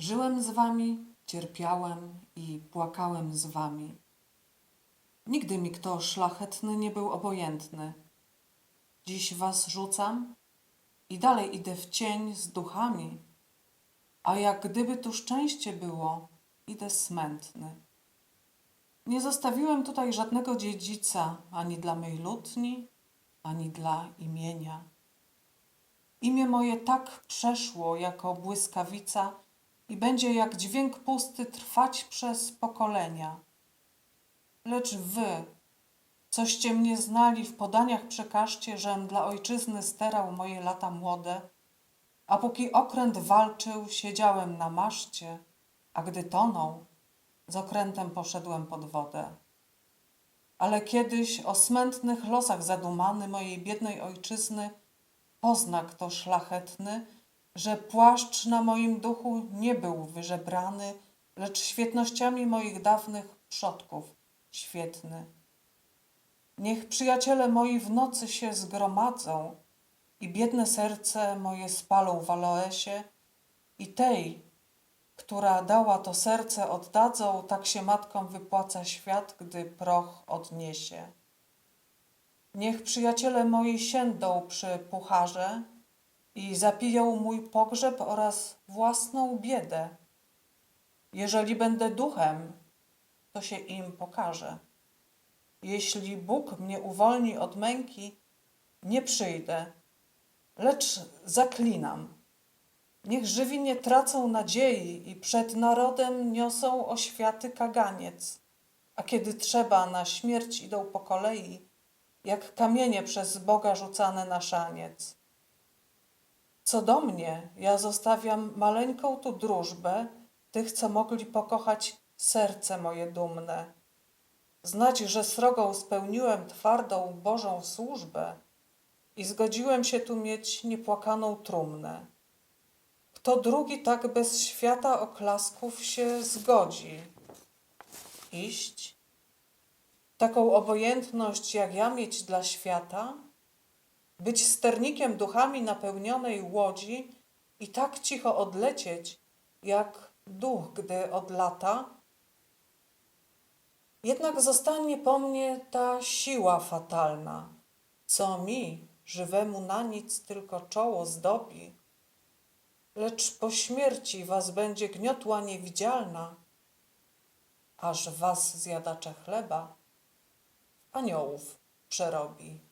Żyłem z wami, cierpiałem i płakałem z wami. Nigdy mi kto szlachetny nie był obojętny. Dziś was rzucam i dalej idę w cień z duchami, a jak gdyby tu szczęście było, idę smętny. Nie zostawiłem tutaj żadnego dziedzica ani dla mej lutni, ani dla imienia. Imię moje tak przeszło jako błyskawica i będzie jak dźwięk pusty trwać przez pokolenia. Lecz wy, coście mnie znali w podaniach przekażcie, żem dla ojczyzny sterał moje lata młode, a póki okręt walczył, siedziałem na maszcie, a gdy tonął, z okrętem poszedłem pod wodę. Ale kiedyś o smętnych losach zadumany mojej biednej ojczyzny pozna kto szlachetny, że płaszcz na moim duchu nie był wyżebrany, lecz świetnościami moich dawnych przodków świetny. Niech przyjaciele moi w nocy się zgromadzą i biedne serce moje spalą w Aloesie i tej, która dała to serce oddadzą, tak się matkom wypłaca świat, gdy proch odniesie. Niech przyjaciele moi siędą przy pucharze i zapiją mój pogrzeb oraz własną biedę. Jeżeli będę duchem, to się im pokaże. Jeśli Bóg mnie uwolni od męki, nie przyjdę, lecz zaklinam. Niech żywi nie tracą nadziei i przed narodem niosą oświaty kaganiec, a kiedy trzeba, na śmierć idą po kolei, jak kamienie przez Boga rzucane na szaniec. Co do mnie, ja zostawiam maleńką tu drużbę tych, co mogli pokochać serce moje dumne. Znać, że srogą spełniłem twardą Bożą służbę i zgodziłem się tu mieć niepłakaną trumnę. Kto drugi tak bez świata oklasków się zgodzi? Iść? Taką obojętność jak ja mieć dla świata? Być sternikiem duchami napełnionej łodzi i tak cicho odlecieć, jak duch, gdy odlata? Jednak zostanie po mnie ta siła fatalna, co mi, żywemu na nic tylko czoło zdobi. Lecz po śmierci was będzie gniotła niewidzialna, aż was zjadacze chleba aniołów przerobi.